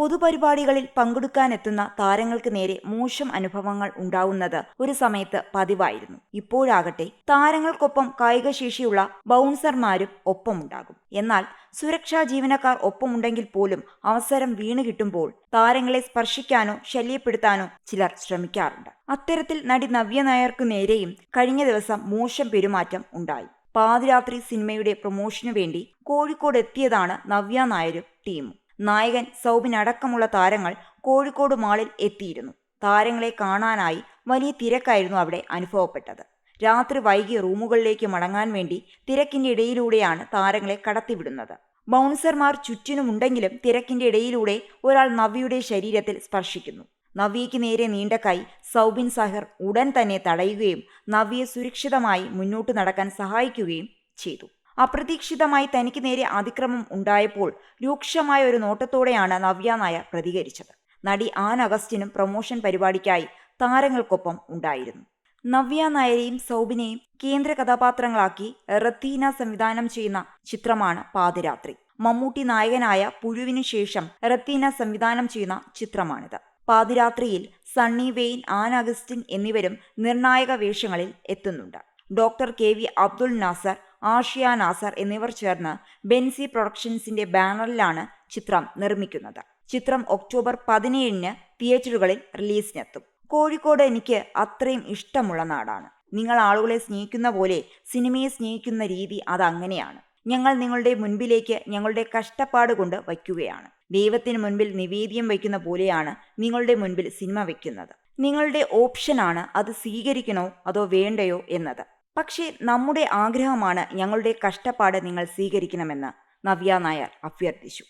പൊതുപരിപാടികളിൽ പങ്കെടുക്കാനെത്തുന്ന താരങ്ങൾക്ക് നേരെ മോശം അനുഭവങ്ങൾ ഉണ്ടാവുന്നത് ഒരു സമയത്ത് പതിവായിരുന്നു. ഇപ്പോഴാകട്ടെ താരങ്ങൾക്കൊപ്പം കായികശേഷിയുള്ള ബൗൺസർമാരും ഒപ്പമുണ്ടാകും. എന്നാൽ സുരക്ഷാ ജീവനക്കാർ ഒപ്പമുണ്ടെങ്കിൽ പോലും അവസരം വീണു കിട്ടുമ്പോൾ താരങ്ങളെ സ്പർശിക്കാനോ ശല്യപ്പെടുത്താനോ ചിലർ ശ്രമിക്കാറുണ്ട്. അത്തരത്തിൽ നടി നവ്യ നായർക്കു നേരെയും കഴിഞ്ഞ ദിവസം മോശം പെരുമാറ്റം ഉണ്ടായി. പാതിരാത്രി സിനിമയുടെ പ്രൊമോഷനു വേണ്ടി കോഴിക്കോട് എത്തിയതാണ് നവ്യ നായരും ടീമും. നായകൻ സൗബിൻ അടക്കമുള്ള താരങ്ങൾ കോഴിക്കോട് മാളിൽ എത്തിയിരുന്നു. താരങ്ങളെ കാണാനായി വലിയ തിരക്കായിരുന്നു അവിടെ അനുഭവപ്പെട്ടത്. രാത്രി വൈകി റൂമുകളിലേക്ക് മടങ്ങാൻ വേണ്ടി തിരക്കിന്റെ ഇടയിലൂടെയാണ് താരങ്ങളെ കടത്തിവിടുന്നത്. ബൗൺസർമാർ ചുറ്റിനുമുണ്ടെങ്കിലും തിരക്കിന്റെ ഇടയിലൂടെ ഒരാൾ നവ്യയുടെ ശരീരത്തിൽ സ്പർശിക്കുന്നു. നവ്യയ്ക്ക് നേരെ നീണ്ട കൈ സൗബിൻ സഹർ ഉടൻ തന്നെ തടയുകയും നവ്യയെ സുരക്ഷിതമായി മുന്നോട്ട് നടക്കാൻ സഹായിക്കുകയും ചെയ്തു. അപ്രതീക്ഷിതമായി തനിക്ക് നേരെ അതിക്രമം ഉണ്ടായപ്പോൾ രൂക്ഷമായ ഒരു നോട്ടത്തോടെയാണ് നവ്യ നായർ പ്രതികരിച്ചത്. നടി ആൻ അഗസ്റ്റിനും പ്രൊമോഷൻ പരിപാടിക്കായി താരങ്ങൾക്കൊപ്പം ഉണ്ടായിരുന്നു. നവ്യ നായരെയും സൗബിനെയും കേന്ദ്ര കഥാപാത്രങ്ങളാക്കി റത്തീന സംവിധാനം ചെയ്യുന്ന ചിത്രമാണ് പാതിരാത്രി. മമ്മൂട്ടി നായകനായ പുഴുവിനു ശേഷം റത്തീന സംവിധാനം ചെയ്യുന്ന ചിത്രമാണിത്. പാതിരാത്രിയിൽ സണ്ണി വെയിൻ ആൻ അഗസ്റ്റിൻ എന്നിവരും നിർണായക വേഷങ്ങളിൽ എത്തുന്നുണ്ട്. Doctor K V Abdul Nasser Ashiya Nasser എന്നിവർ ചേർന്ന് ബെൻസി പ്രൊഡക്ഷൻസിന്റെ ബാനറിലാണ് ചിത്രം നിർമ്മിക്കുന്നത്. ചിത്രം ഒക്ടോബർ പതിനേഴിന് തിയേറ്ററുകളിൽ റിലീസിനെത്തും. കോഴിക്കോട് എനിക്ക് അത്രയും ഇഷ്ടമുള്ള നാടാണ്. നിങ്ങൾ ആളുകളെ സ്നേഹിക്കുന്ന പോലെ സിനിമയെ സ്നേഹിക്കുന്ന രീതി അതങ്ങനെയാണ് ഞങ്ങൾ നിങ്ങളുടെ മുൻപിലേക്ക് ഞങ്ങളുടെ കഷ്ടപ്പാട് കൊണ്ട് വയ്ക്കുകയാണ്. ദൈവത്തിന് മുൻപിൽ നിവേദ്യം വയ്ക്കുന്ന പോലെയാണ് നിങ്ങളുടെ മുൻപിൽ സിനിമ വയ്ക്കുന്നത്. നിങ്ങളുടെ ഓപ്ഷനാണ് അത് സ്വീകരിക്കണോ അതോ വേണ്ടയോ എന്നത്. പക്ഷേ നമ്മുടെ ആഗ്രഹമാണ് ഞങ്ങളുടെ കഷ്ടപ്പാട് നിങ്ങൾ സ്വീകരിക്കണമെന്ന് നവ്യ നായർ അഭ്യർത്ഥിച്ചു